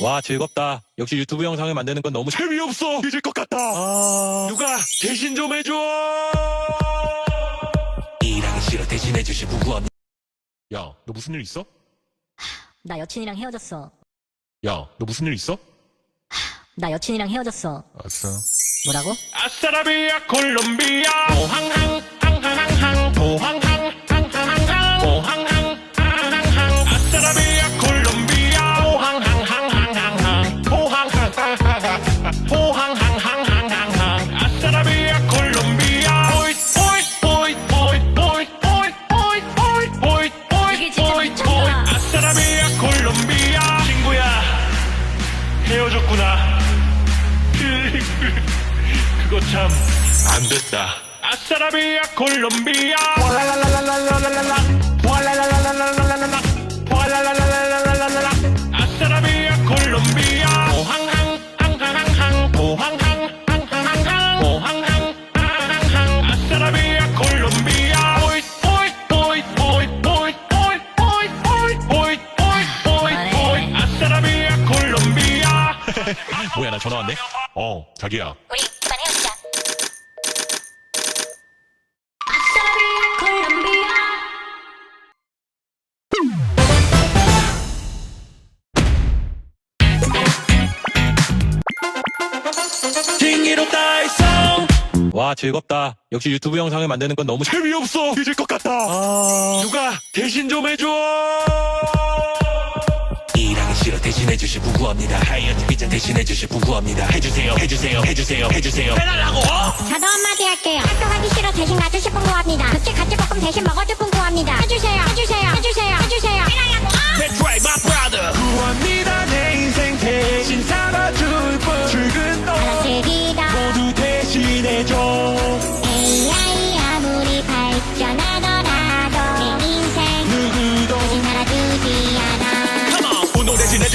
와 즐겁다. 역시 유튜브 영상을 만드는 건 너무 재미없어. 잊을 것 같다. 아... 누가 대신 좀 해줘. 일하기 싫어 대신해주실 부부 없니 야, 너 무슨 일 있어? 나 여친이랑 헤어졌어. 야, 너 무슨 일 있어? 나 여친이랑 헤어졌어. 아싸. 뭐라고? 아싸라비아 콜롬비아 항항항 헤어졌구나 그거 참 안 됐다. 아싸라비아 콜롬비아. 뭐야 나 전화 왔네? 어 자기야. 우리 그만 헤어지자. 징기롭다 와 즐겁다. 역시 유튜브 영상을 만드는 건 너무 재미없어. 잊을 것 같다 아... 누가 대신 좀 해줘 싫어 대신해주실 부부 없니다 하이어트 비전 대신해주실 부부 없니다 해주세요 해주세요 해주세요 해주세요 해달라고 저도 한마디 할게요. 학교 가기 싫어 대신 가주실 분 구합니다. 급식 같이 볶음 대신 먹어줄 분 구합니다. 해주세요,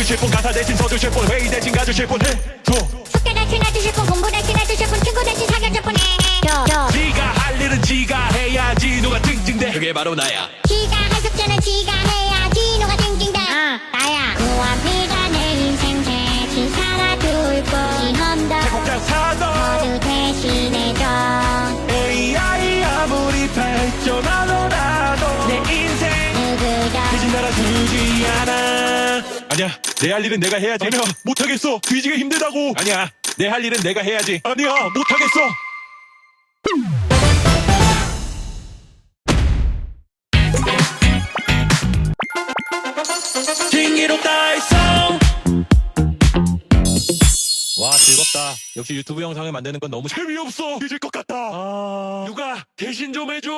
주실 분 가사 대신 써주실 분 회의 대신 가 주실 분 해줘 숙제 대신 해주실 분 공부 대신 해주실 분 친구 대신 사귀어줄 분 해줘. 줘. 지가 할 일은 지가 해야지 누가 찡찡대. 그게 바로 나야. 지가 할 숙제는 지가 해 아 아니야 내 할 일은 내가 해야지. 아니야. 못하겠어. 뒤지기 힘들다고. 아니야 내 할 일은 내가 해야지. 아니야 못하겠어. 징기롭다 있어 와 즐겁다. 역시 유튜브 영상을 만드는 건 너무 재미없어. 잊을 것 같다. 아... 누가 대신 좀 해줘